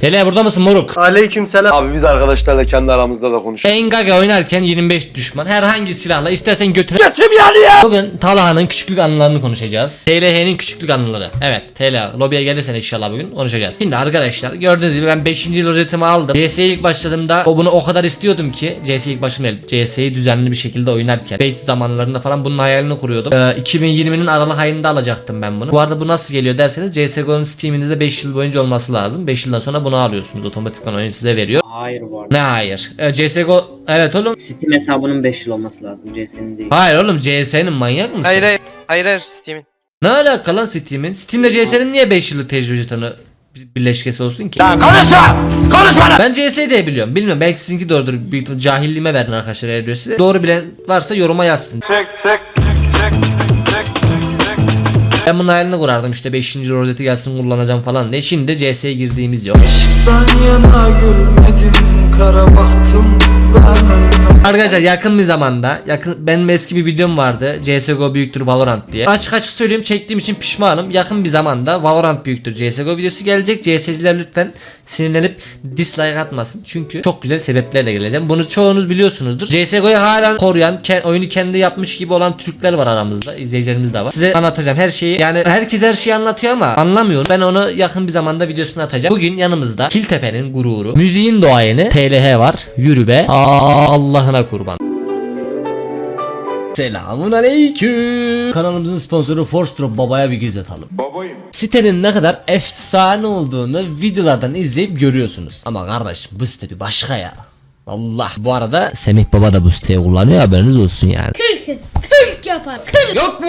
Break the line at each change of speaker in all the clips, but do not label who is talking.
Tele burada mısın moruk?
Aleykümselam.
Abi biz arkadaşlarla kendi aramızda da konuşuyoruz.
Engage oynarken 25 düşman. Herhangi silahla istersen götüre Götüm yani ya! Bugün Talha'nın küçüklük anılarını konuşacağız. TLH'nin küçüklük anıları. Evet TLH lobiye gelirsen inşallah bugün konuşacağız. Şimdi arkadaşlar gördüğünüz gibi ben 5. yıl aldım. CS'ye ilk başladığımda o bunu o kadar istiyordum ki CS'ye ilk başlamayalım CS'yi düzenli bir şekilde oynarken Base zamanlarında falan bunun hayalini kuruyordum. Ee, 2020'nin Aralık ayında alacaktım ben bunu. Bu arada bu nasıl geliyor derseniz CSGO'nun Steam'inizde 5 yıl boyunca olması lazım. 5 yıldan sonra bunu alıyorsunuz otomatikman oyun size veriyor
Hayır bu arada.
Ne hayır ee, CSGO evet oğlum
Steam hesabının 5 yıl olması lazım. CS'nin değil.
Hayır oğlum CS'nin manyak mısın?
Hayır hayır. Hayır hayır Steam'in.
Ne alaka lan Steam'in? Steam'le CS'nin niye 5 yıllık tecrübe jetonı birleşkesi olsun ki? Ben CS diye biliyorum. Bilmiyorum belki sizinki doğrudur. Bir cahilliğime verin arkadaşlar eğer diyor size. Doğru bilen varsa yoruma yazsın. Ben bunun hayalini kurardım işte 5. rozeti gelsin kullanacağım falan diye. Şimdi CS'ye girdiğimiz yok.
Ben yana gülmedim kara baktım
Arkadaşlar yakın bir zamanda yakın benim eski bir videom vardı CSGO büyüktür Valorant diye. Açık açık söyleyeyim çektiğim için pişmanım. Yakın bir zamanda Valorant büyüktür CSGO videosu gelecek. CS'ciler lütfen sinirlenip dislike atmasın. Çünkü çok güzel sebeplerle geleceğim. Bunu çoğunuz biliyorsunuzdur. CSGO'yu hala koruyan, ke- oyunu kendi yapmış gibi olan Türkler var aramızda. izleyicilerimiz de var. Size anlatacağım her şeyi. Yani herkes her şeyi anlatıyor ama anlamıyorum. Ben onu yakın bir zamanda videosunu atacağım. Bugün yanımızda Kiltepe'nin gururu, müziğin doğayeni TLH var. Yürü be. Allah'ına kurban. Selamun aleyküm. Kanalımızın sponsoru Force Drop Baba'ya bir göz atalım.
Babayım.
Sitenin ne kadar efsane olduğunu videolardan izleyip görüyorsunuz. Ama kardeşim bu site bir başka ya. Allah. Bu arada Semih Baba da bu siteyi kullanıyor haberiniz olsun yani.
Kırk, kırk yapar. Kırk.
Yok mu?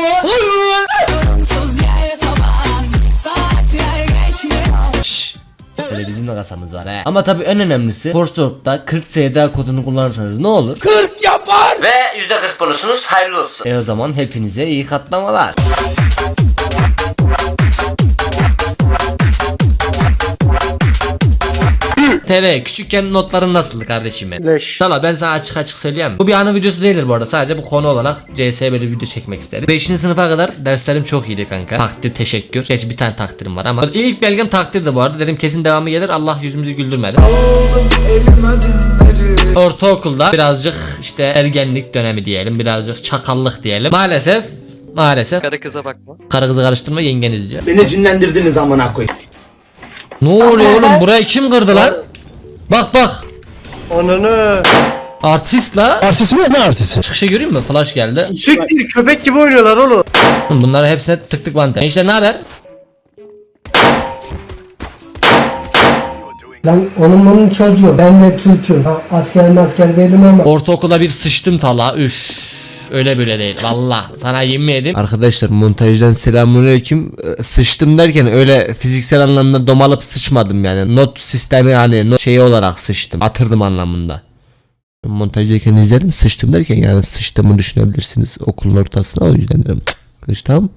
Şşş. Şöyle bizim de kasamız var he. Ama tabii en önemlisi Force Drop'ta 40 SDA kodunu kullanırsanız ne olur? 40 yapar! Ve %40 bonusunuz hayırlı olsun. E o zaman hepinize iyi katlamalar. TR küçükken notların nasıldı kardeşim benim?
Leş.
Valla ben sana açık açık söyleyeyim. Bu bir anı videosu değildir bu arada. Sadece bu konu olarak CS böyle bir video çekmek istedim. 5. sınıfa kadar derslerim çok iyiydi kanka. Takdir teşekkür. Geç bir tane takdirim var ama ilk belgem takdirdi bu arada. Dedim kesin devamı gelir. Allah yüzümüzü güldürmedi.
elime dinleri
Ortaokulda birazcık işte ergenlik dönemi diyelim. Birazcık çakallık diyelim. Maalesef Maalesef
Karı kıza bakma.
karı kızı karıştırma yengeniz diyor.
Beni cinlendirdiniz amına koyayım.
Ne oluyor oğlum burayı kim kırdı lan? Bak bak
Ananı.
artist la.
Artist mi? Ne artisti?
Çıkışı göreyim mi? Flash geldi.
Siktir köpek gibi oynuyorlar oğlum.
Bunları hepsine tık tık bantı. Gençler ne haber?
Lan onun bunun çocuğu. Ben de Türk'üm. Ha, asker masker değilim ama.
Ortaokula bir sıçtım tala. Üf. Öyle böyle değil. Valla sana yemin edeyim. Arkadaşlar montajdan selamünaleyküm. Ee, Sıçtım derken öyle fiziksel anlamda domalıp sıçmadım yani. Not sistemi hani not şeyi olarak sıçtım. Atırdım anlamında. Montajdayken izledim sıçtım derken yani sıçtığımı düşünebilirsiniz okulun ortasına o yüzden dedim. Arkadaş tamam.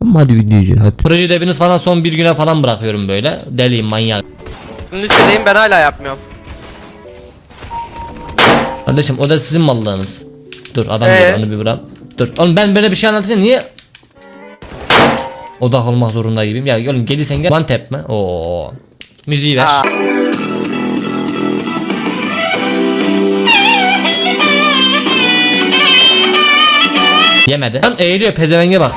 Ama hadi video izleyin hadi. Proje ödeviniz falan son bir güne falan bırakıyorum böyle. Deliyim manyak.
Lisedeyim ben hala yapmıyorum.
Kardeşim o da sizin mallığınız. Dur adam
Ee?
onu bir bırak. Dur oğlum ben böyle bir şey anlatacağım niye Odak olmak zorunda gibiyim. Ya oğlum gelirsen gel. One tap mi? Oo. Müziği ver.
Aa.
Yemedi. Lan eğiliyor pezevenge bak.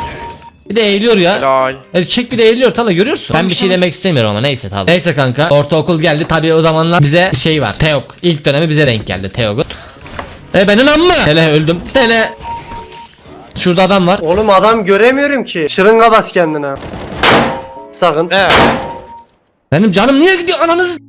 Bir de eğiliyor ya.
Helal.
Erkek bir de eğiliyor Tala görüyorsun. Ben bir şey demek istemiyorum ama neyse Tala. Neyse kanka. Ortaokul geldi. Tabii o zamanlar bize şey var. Teok. İlk dönemi bize denk geldi Teok'un. E benim amma. Tele öldüm. Tele. Şurada adam var.
Oğlum adam göremiyorum ki. Şırınga bas kendine. Sakın.
Ne?
Benim canım niye gidiyor ananız?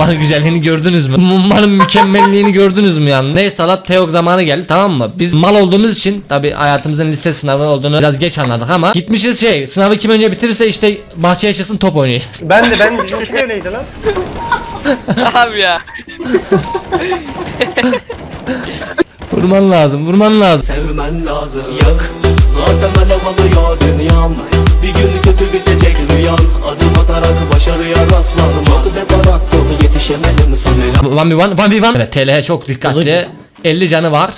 Bombanın güzelliğini gördünüz mü? Bombanın mükemmelliğini gördünüz mü yani? Neyse salat Teok zamanı geldi tamam mı? Biz mal olduğumuz için tabi hayatımızın lise sınavı olduğunu biraz geç anladık ama gitmişiz şey sınavı kim önce bitirirse işte bahçeye çıksın top oynayacağız.
Ben de ben de şey öyleydi lan.
Abi ya.
Vurman lazım vurman lazım.
Sevmen lazım yak Zaten alev alıyor dünyam Bir gün kötü bitecek rüyan Adım atarak başarıya rastladım Çok yetişemedim sanırım
One v one, one v one. Evet TLH çok dikkatli. 50 canı var.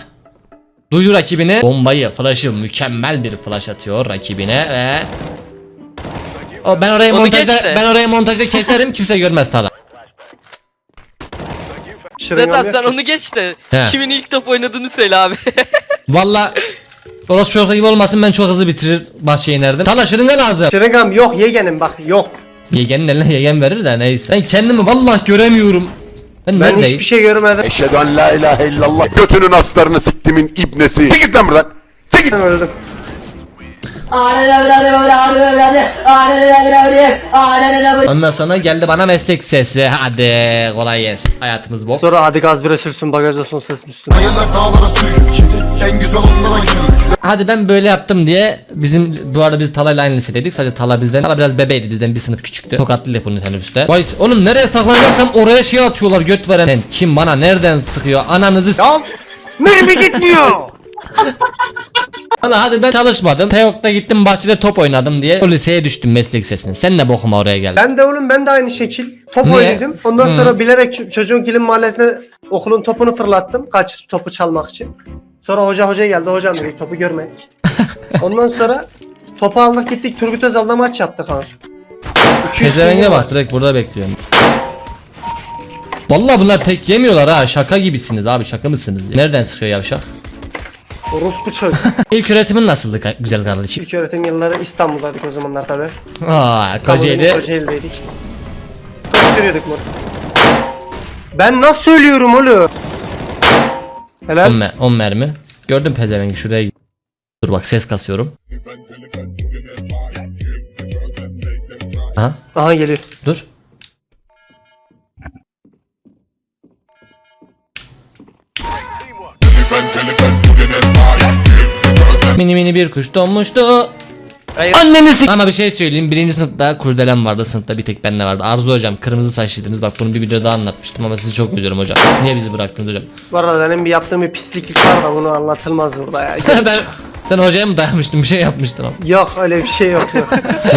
Duydu rakibini. Bombayı, flash'ı mükemmel bir flash atıyor rakibine ve o ben orayı
Onu
montajda ben orayı montajda keserim kimse görmez Tala.
Sedat
yok
sen onu geç de
He.
kimin ilk top oynadığını söyle abi.
Valla Orası çocuklar gibi olmasın ben çok hızlı bitirir bahçeye inerdim. Tala şırınga lazım.
Şırıngam yok yegenim bak yok.
Yegenin eline yegen verir de neyse. Ben kendimi vallahi göremiyorum. Ben,
Ben
neredeyim?
hiçbir şey görmedim.
Eşhedü en la ilahe illallah. Götünün aslarını siktimin ibnesi. Git lan buradan. Git.
Ben öldüm.
Ondan sonra geldi bana meslek sesi. Hadi kolay gelsin. Hayatımız bok.
Sonra hadi gaz bire sürsün bagajda son ses üstüne.
En güzel onlara
Hadi ben böyle yaptım diye bizim bu arada biz Tala'yla aynı lisedeydik. Sadece Tala bizden Tala biraz bebeydi bizden bir sınıf küçüktü. Tokatlıydı bunu teneffüste. Vay oğlum nereye saklanacaksam oraya şey atıyorlar göt veren. Sen kim bana nereden sıkıyor ananızı
Ya mermi gitmiyor.
Valla hadi ben çalışmadım. Teok'ta gittim bahçede top oynadım diye o liseye düştüm meslek sesini. Sen ne bokuma oraya geldin?
ben de oğlum ben de aynı şekil top
Niye?
oynadım. Ondan sonra bilerek ç- çocuğun kilin mahallesine okulun topunu fırlattım. Kaç topu çalmak için. Sonra hoca hoca geldi. Hocam dedik topu görmedik. Ondan sonra topu aldık gittik Turgut Özal'da maç yaptık ha. 200
Pezevenge
bin
bak direkt burada bekliyorum. Vallahi bunlar tek yemiyorlar ha şaka gibisiniz abi şaka mısınız? ya? Nereden sıkıyor yavşak?
Orospu çocuk.
İlk öğretimin nasıldı ka- güzel kardeşim?
İlk öğretim yılları İstanbul'daydık o zamanlar tabi.
Aa Kocaeli.
Kocaeli'deydik. Koşturuyorduk mu? Ben nasıl söylüyorum oğlum?
10,
Helal.
me 10 mermi. Gördüm pezevengi şuraya. Dur bak ses kasıyorum. Aha
Aha geliyor.
dur. Mini mini bir kuş donmuştu.
Hayır.
Anneni sik- Ama bir şey söyleyeyim. Birinci sınıfta kurdelem vardı. Sınıfta bir tek benle vardı. Arzu hocam kırmızı saçlıydınız. Bak bunu bir videoda anlatmıştım ama sizi çok üzüyorum hocam. Niye bizi bıraktınız hocam?
Bu arada benim bir yaptığım bir pisliklik var da bunu anlatılmaz burada ya.
ben sen hocaya mı dayanmıştın? Bir şey yapmıştın ama.
yok öyle bir şey yok yok.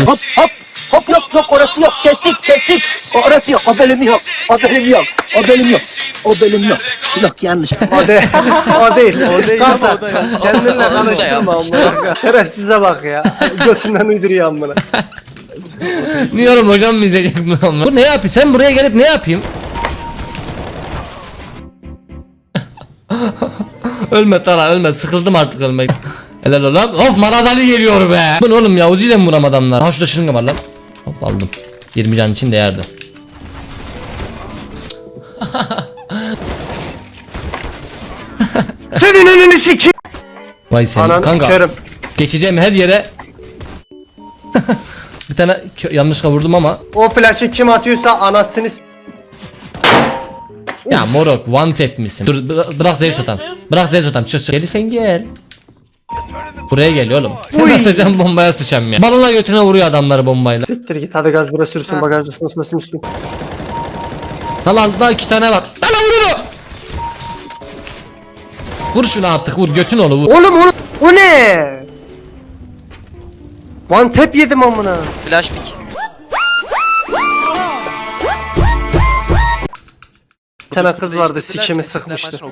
Hop hop hop yok yok orası yok kestik kestik orası yok o bölüm yok o bölüm yok o bölüm yok o bölüm yok yok yanlış
O değil. o değil. O değil. Kendinle
Onu da
karıştırma amına. Şerefsize bak ya. Götünden uyduruyor amına.
Niye oğlum hocam mı izleyecek bunu ama? Bu ne yapıyor? Sen buraya gelip ne yapayım? ölme Tara ölme sıkıldım artık ölmek. Helal oğlum. Of Marazali geliyor be. Bu ne oğlum ya Uzi ile mi vuram adamlar? Ha şurada şırınga var lan. Hop aldım. 20 can için değerdi.
Senin önünü sikeyim.
Vay senin
Anan
kanka.
körüm.
Geçeceğim her yere. bir tane yanlışlıkla vurdum ama.
O flash'ı kim atıyorsa anasını s-
Ya moruk one tap misin? Dur bıra- bırak Zeus atam. Bırak Zeus atam çık çık. Gelirsen gel. Buraya gel oğlum. Sen atacağım bombaya sıçam ya. Balona götüne vuruyor adamları bombayla.
Siktir git hadi gaz bire sürsün bagajda sesim üstün.
Lan daha iki tane var. Lan vur onu. Vur şunu artık vur götün onu vur.
Oğlum oğlum o ne? One tap yedim amına.
Flash pick.
Tane kız vardı sikimi sıkmıştı.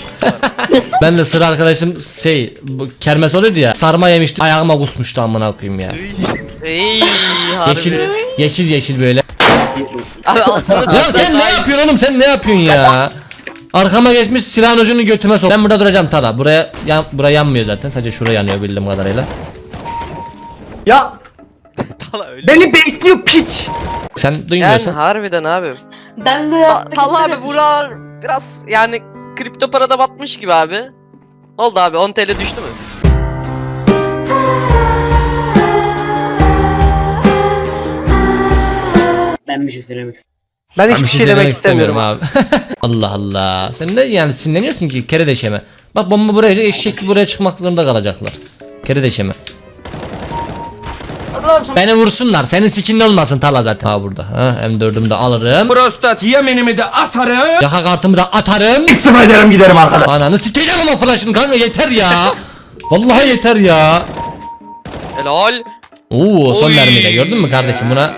Ben de sıra arkadaşım şey bu kermes oluyordu ya. Sarma yemişti ayağıma kusmuştu amına koyayım ya.
Ey harbi.
Yeşil yeşil yeşil böyle.
Abi
Ya sen ne yapıyorsun oğlum sen ne yapıyorsun ya? Arkama geçmiş silahın ucunu götüme sok. Ben burada duracağım Tara. Buraya yan, buraya yanmıyor zaten. Sadece şuraya yanıyor bildiğim kadarıyla.
Ya Beni bekliyor piç.
Sen
Yani
duymuyorsan.
harbiden abi.
Ben de
Ta- Talha abi buralar biraz yani kripto parada batmış gibi abi. Ne oldu abi 10 TL düştü mü?
Ben bir şey söylemek istiyorum.
Ben hiçbir
bir
şey, demek istemiyorum.
abi. Allah Allah. Sen ne yani sinirleniyorsun ki kere deşeme. Bak bomba buraya eşek buraya çıkmak zorunda kalacaklar. Kere deşeme. Beni vursunlar. Senin sikin olmasın Tala zaten. Ha burada. Ha, M4'ümü de alırım.
Prostat yemenimi de asarım.
Yaka kartımı da atarım.
İstiva ederim giderim arkadaş.
Ananı sikeceğim ama flash'ını kanka yeter ya. Vallahi yeter ya.
Helal.
Oo son
Oy.
mermiyle gördün mü kardeşim buna?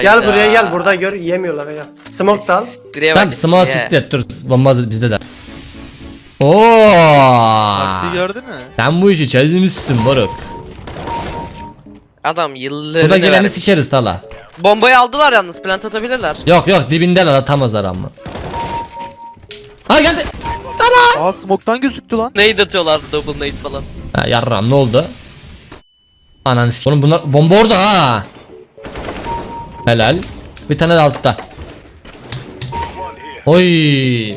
Gel buraya gel burada gör yemiyorlar ya. Smoke da al.
Direğe
Tamam
bak.
smoke
Ya.
siktir et dur. Bomba bizde de. Oo.
gördün mü?
Sen bu işi çözmüşsün moruk.
Adam yıllarını
Bu da geleni
vermiş.
sikeriz tala.
Bombayı aldılar yalnız plant atabilirler.
Yok yok dibindeler atamazlar ama. Ha geldi.
Aa smoke'tan gözüktü lan.
Nade atıyorlar double nade falan.
Ha yarram ne oldu? Ananı s- Oğlum bunlar bomba orada ha. Helal. Bir tane de altta. Oy.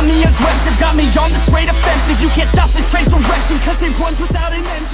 Got me aggressive, got me on the straight offensive. You can't stop this train direction, cause it runs without an engine.